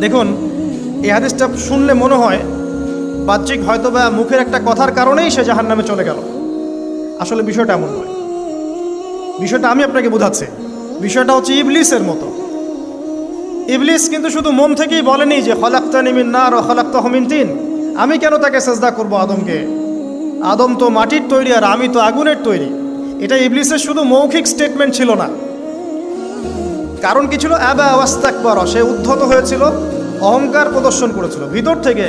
দেখুন, এই হাদিসটা শুনলে মনে হয় বাহ্যিক হয়তো বা মুখের একটা কথার কারণেই সে জাহান নামে চলে গেল। আসলে বিষয়টা এমন নয়। বিষয়টা আমি আপনাকে বোঝাচ্ছি। বিষয়টা হচ্ছে ইবলিসের মতো। ইবলিস কিন্তু শুধু মন থেকেই বলেনি যে হলাক্তা নিমিন না আর হলাক্তা হমিন তিন। আমি কেন তাকে সেজদা করব আদমকে? আদম তো মাটির তৈরি আর আমি তো আগুনের তৈরি। এটা ইবলিসের শুধু মৌখিক স্টেটমেন্ট ছিল না। কারণ কি ছিল? অ্যাবা আওয়াস্তাকবার সে উদ্ধত হয়েছিল, অহংকার প্রদর্শন করেছিল। ভিতর থেকে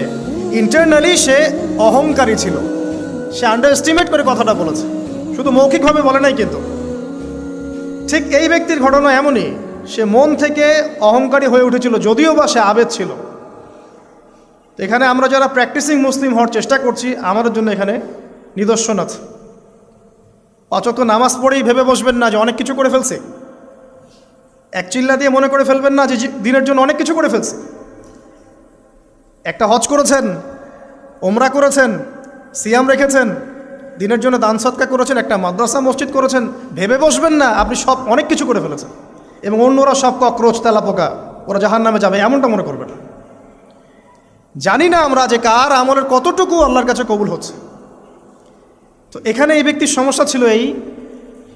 ইন্টারনালি সে অহংকারী ছিল। সে আন্ডার এস্টিমেট করে কথাটা বলেছে। শুধু মৌখিকভাবে বলে নাই কিন্তু। ঠিক এই ব্যক্তির ঘটনা এমনই, সে মন থেকে অহংকারী হয়ে উঠেছিল, যদিও বা সে আবেদ ছিল। এখানে আমরা যারা প্র্যাকটিসিং মুসলিম হওয়ার চেষ্টা করছি, আমাদের জন্য এখানে নিদর্শন আছে। অচক নামাজ পড়েই ভেবে বসবেন না যে অনেক কিছু করে ফেলছে। এক চিল্লা দিয়ে মনে করে ফেলবেন না যে দিনের জন্য অনেক কিছু করে ফেলছে। একটা হজ করেছেন ওমরা করেছেন, সিয়াম রেখেছেন, দিনের জন্য দান সৎকা করেছেন, একটা মাদ্রাসা, মসজিদ করেছেন, ভেবে বসবেন না, আপনি সব অনেক কিছু করে ফেলেছেন। এবং অন্যরা সব ককরোচ তেলা পোকা, ওরা জাহান নামে যাবে, এমনটা মনে করবেন না। জানি না আমরা যে কার আমলের কতটুকু আল্লাহর কাছে কবুল হচ্ছে। তো এখানে এই ব্যক্তির সমস্যা ছিল এই,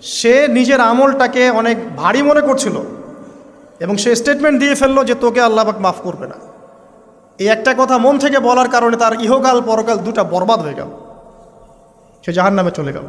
সে নিজের আমলটাকে অনেক ভারী মনে করছিল। এবং সে স্টেটমেন্ট দিয়ে ফেলল যে তোকে আল্লাহবাক মাফ করবে না। এই একটা কথা মন থেকে বলার কারণে তার ইহকাল পরকাল দুটা বরবাদ হয়ে গেল। সে জাহান নামে চলে গেল।